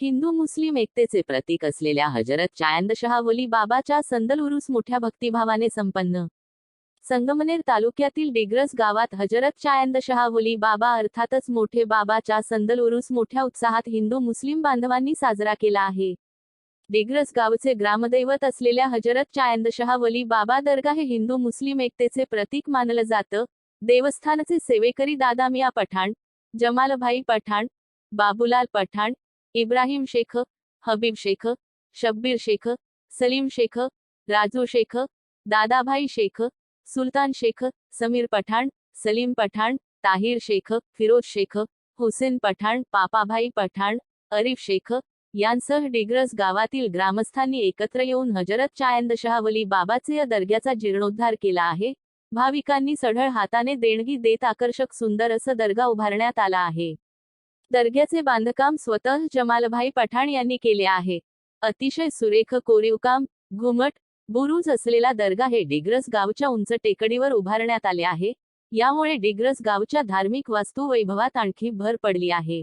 हिंदू मुस्लिम एकतेचे प्रतीक असलेल्या हजरत चायंदशहा वली बाबाच्या संदल उरूस मोठ्या भक्तिभावाने संपन्न. संगमनेर तालुक्यातील डिग्रस गावात हजरत चायंदशहा वली बाबा अर्थातच मोठे बाबाच्या संदल उरूस मोठ्या उत्साहात हिंदू मुस्लिम बांधवांनी साजरा केला आहे. डिग्रस गावचे ग्रामदैवत असलेल्या हजरत चायंदशहा वली बाबा दर्गा हे हिंदू मुस्लिम एकतेचे प्रतीक मानलं जातं. देवस्थानचे सेवेकरी दादामिया पठाण जमालभाई पठाण बाबूलाल पठाण इब्राहिम शेख हबीब शेख शब्बीर शेख सलीम शेख राजू शेख दादाभाई शेख सुलतान शेख समीर पठाण सलीम पठाण ताहिर शेख फिरोज शेख हुसेन पठाण पापाभाई पठाण अरिफ शेख यांसह डिग्रस गावातील ग्रामस्थांनी एकत्र येऊन हजरत चायंदशहावली बाबाचे या दर्ग्याचा जीर्णोद्धार केला आहे. भाविकांनी सढळ हाताने देणगी देत आकर्षक सुंदर असं दर्गा उभारण्यात आला आहे. दर्ग्याचे बांधकाम स्वतः जमालभाई पठाण यांनी केले आहे. अतिशय सुरेख कोरीवकाम घुमट बुरुज असलेला दर्गा हे डिग्रस गावच्या उंच टेकडीवर उभारण्यात आले आहे. यामुळे डिग्रस गावच्या धार्मिक वास्तू वैभवात आणखी भर पडली आहे.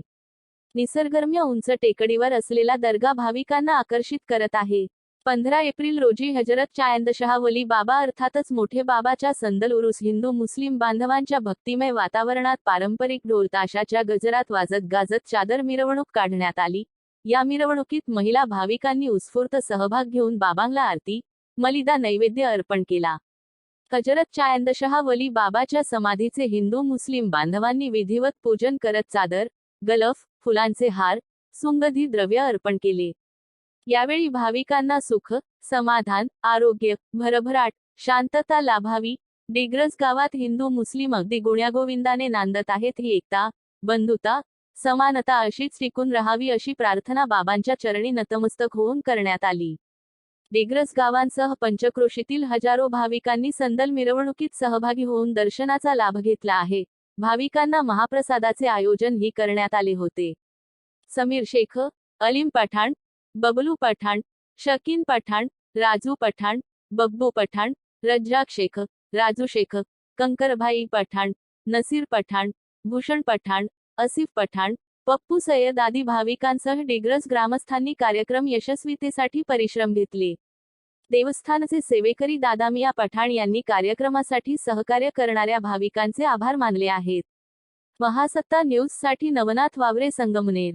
निसर्गरम्य उंच टेकडीवर असलेला दर्गा भाविकांना आकर्षित करत आहे. पंधरा एप्रिल रोजी हजरत चायंदशहा वली बाबा अर्थातच मोठे बाबाच्या संदल उरूस हिंदू मुस्लिम बांधवांच्या भक्तिमय वातावरणात पारंपरिक ढोलताशाच्या गजरात वाजत गाजत चादर मिरवणूक काढण्यात आली. या मिरवणुकीत महिला भाविकांनी उत्स्फूर्त सहभाग घेऊन बाबांना आरती मलिदा नैवेद्य अर्पण केला. हजरत चायंदशहा वली बाबाच्या समाधीचे हिंदू मुस्लिम बांधवांनी विधिवत पूजन करत चादर गलफ फुलांचे हार सुंगधी द्रव्य अर्पण केले. यावेळी भाविकांना सुख समाधान आरोग्य भरभराट शांतता लाभावी. डिग्रज गावात हिंदू मुस्लिम अगदी गुण्यागोविंदाने नांदत आहेत ही एकता बंधुता समानता अशीच टिकून राहावी अशी प्रार्थना बाबांच्या चरणी नतमस्तक होऊन करण्यात आली. डिग्रस गावांसह पंचक्रोशीतील हजारो भाविकांनी संदल मिरवणुकीत सहभागी होऊन दर्शनाचा लाभ घेतला आहे. भाविकांना महाप्रसादाचे आयोजन ही करण्यात आले होते. समीर शेख अलीम पठाण बबलू पठाण शकीन पठाण राजू पठाण बब्बू पठाण रज्जाक शेख राजू शेख कंकरभाई पठाण नसीर पठाण भूषण पठाण असिफ पठाण पप्पू सय्यद आदी भाविकांसह डिग्रस ग्रामस्थांनी कार्यक्रम यशस्वीतेसाठी परिश्रम घेतले. देवस्थानचे सेवेकरी दादामिया पठाण यांनी कार्यक्रमासाठी सहकार्य करणाऱ्या भाविकांचे आभार मानले आहेत. महासत्ता न्यूजसाठी नवनाथ वावरे संगमनेर